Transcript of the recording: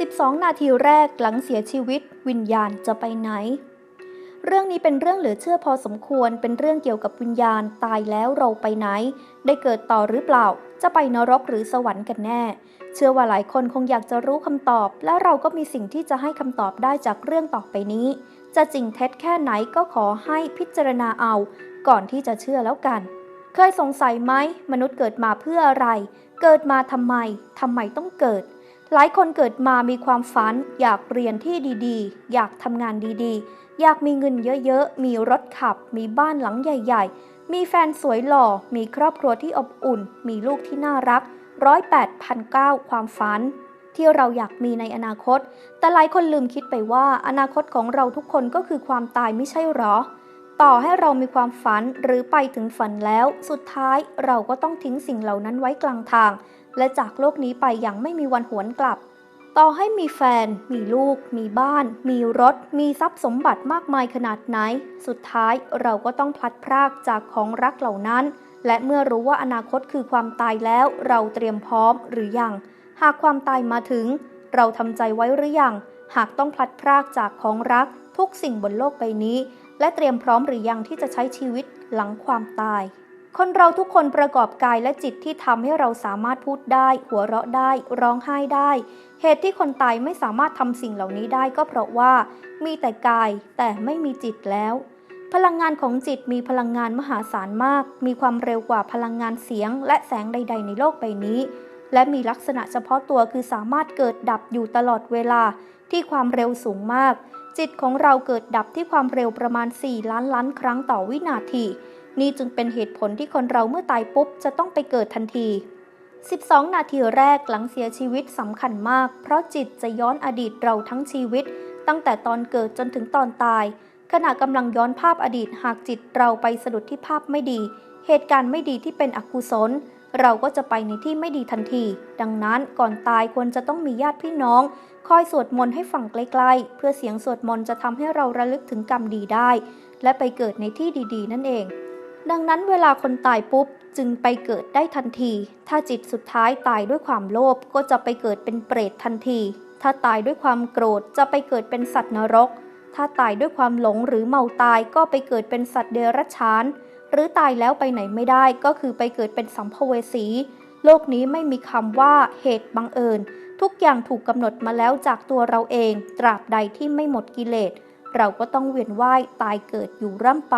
12 นาทีแรกหลังเสียชีวิต วิญญาณจะไปไหน เรื่องนี้เป็นเรื่องเหลือเชื่อพอสมควร เป็นเรื่องเกี่ยวกับวิญญาณตายแล้วเราไปไหน ได้เกิดต่อหรือเปล่า จะไปนรกหรือสวรรค์กันแน่ เชื่อว่าหลายคนคงอยากจะรู้คำตอบ และเราก็มีสิ่งที่จะให้คำตอบได้จากเรื่องต่อไปนี้ จะจริงเท็จแค่ไหนก็ขอให้พิจารณาเอา ก่อนที่จะเชื่อแล้วกัน เคยสงสัยไหมมนุษย์เกิดมาเพื่ออะไร เกิดมาทำไมทำไมต้องเกิด หลายคนเกิดมามีความฝัน อยากเรียนที่ดีๆ อยากทำงานดีๆ อยากมีเงินเยอะๆ มีรถขับ มีบ้านหลังใหญ่ ๆ มีแฟนสวยหล่อ มีครอบครัวที่อบอุ่น มีลูกที่น่ารักร้อยแปดพันเก้าความฝัน ที่เราอยากมีในอนาคต แต่หลายคนลืมคิดไปว่าอนาคตของเราทุกคนก็คือความตายไม่ใช่หรอ ต่อให้เรามีความฝันหรือไปถึงฝันแล้ว สุดท้ายเราก็ต้องทิ้งสิ่งเหล่านั้นไว้กลางทาง และจากโลกนี้ไปอย่างไม่มีวันหวนกลับ ต่อให้มีแฟน มีลูก มีบ้าน มีรถ มีทรัพย์สมบัติมากมายขนาดไหน สุดท้ายเราก็ต้องพลัดพรากจากของรักเหล่านั้น และเมื่อรู้ว่าอนาคตคือความตายแล้ว เราเตรียมพร้อมหรือยัง หากความตายมาถึง เราทำใจไว้หรือยัง หากต้องพลัดพรากจากของรักทุกสิ่งบนโลกใบนี้ และเตรียมพร้อมหรือยังที่จะใช้ชีวิตหลังความตาย คนเราทุกคนประกอบกายและจิตที่ทำให้เราสามารถพูดได้ หัวเราะได้ ร้องไห้ได้ เหตุที่คนตายไม่สามารถทำสิ่งเหล่านี้ได้ก็เพราะว่า มีแต่กายแต่ไม่มีจิตแล้วพลังงานของจิตมีพลังงานมหาศาลมาก มีความเร็วกว่าพลังงานเสียง และแสงใด ๆ ในโลกใบนี้ และมีลักษณะเฉพาะตัวคือสามารถเกิดดับอยู่ตลอดเวลาที่ความเร็วสูงมาก จิตของเราเกิดดับที่ความเร็วประมาณ 4 ล้านล้านครั้งต่อวินาที นี่จึงเป็นเหตุผลที่คนเราเมื่อตายปุ๊บจะต้องไปเกิดทันที 12 นาทีแรกหลังเสียชีวิตสำคัญมาก เพราะจิตจะย้อนอดีตเราทั้งชีวิต ตั้งแต่ตอนเกิดจนถึงตอนตาย ขณะกำลังย้อนภาพอดีตหากจิตเราไปสะดุดที่ภาพไม่ดี เหตุการณ์ไม่ดีที่เป็นอกุศล เราก็จะไปในที่ไม่ดีทันที ดังนั้นก่อนตายควรจะต้องมีญาติพี่น้อง คอยสวดมนต์ให้ฟังใกลๆ เพื่อเสียงสวดมนต์จะทำให้เราระลึกถึงกรรมดีได้ และไปเกิดในที่ดีๆ นั่นเอง ดังนั้นเวลาคนตายปุ๊บจึงไปเกิดได้ทันที ถ้าจิตสุดท้ายตายด้วยความโลภก็จะไปเกิดเป็นเปรตทันที ถ้าตายด้วยความโกรธจะไปเกิดเป็นสัตว์นรก ถ้าตายด้วยความหลงหรือเมาตายก็ไปเกิดเป็นสัตว์เดรัจฉาน หรือตายแล้วไปไหนไม่ได้ก็คือไปเกิดเป็นสัมภเวสี โลกนี้ไม่มีคำว่าเหตุบังเอิญ ทุกอย่างถูกกำหนดมาแล้วจากตัวเราเอง ตราบใดที่ไม่หมดกิเลส เราก็ต้องเวียนว่ายตายเกิดอยู่ร่ำไป